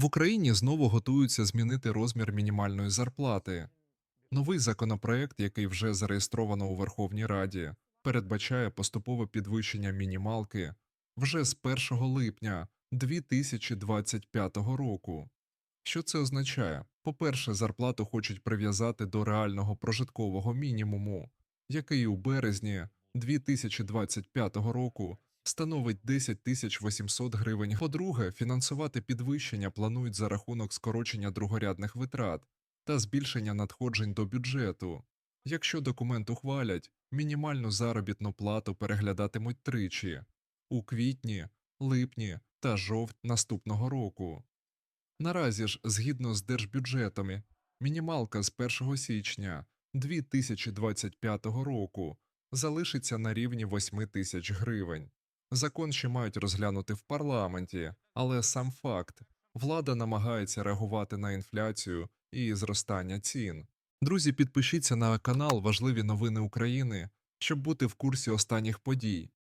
В Україні знову готуються змінити розмір мінімальної зарплати. Новий законопроект, який вже зареєстровано у Верховній Раді, передбачає поступове підвищення мінімалки вже з 1 липня 2025 року. Що це означає? По-перше, зарплату хочуть прив'язати до реального прожиткового мінімуму, який у березні 2025 року становить 10 тисяч 800 гривень. По-друге, фінансувати підвищення планують за рахунок скорочення другорядних витрат та збільшення надходжень до бюджету. Якщо документ ухвалять, мінімальну заробітну плату переглядатимуть тричі у квітні, липні та жовтні наступного року. Наразі ж, згідно з держбюджетами, мінімалка з 1 січня 2025 року залишиться на рівні 8 тисяч гривень. Закон ще мають розглянути в парламенті, але сам факт влада намагається реагувати на інфляцію і зростання цін. Друзі, підпишіться на канал Важливі новини України, щоб бути в курсі останніх подій.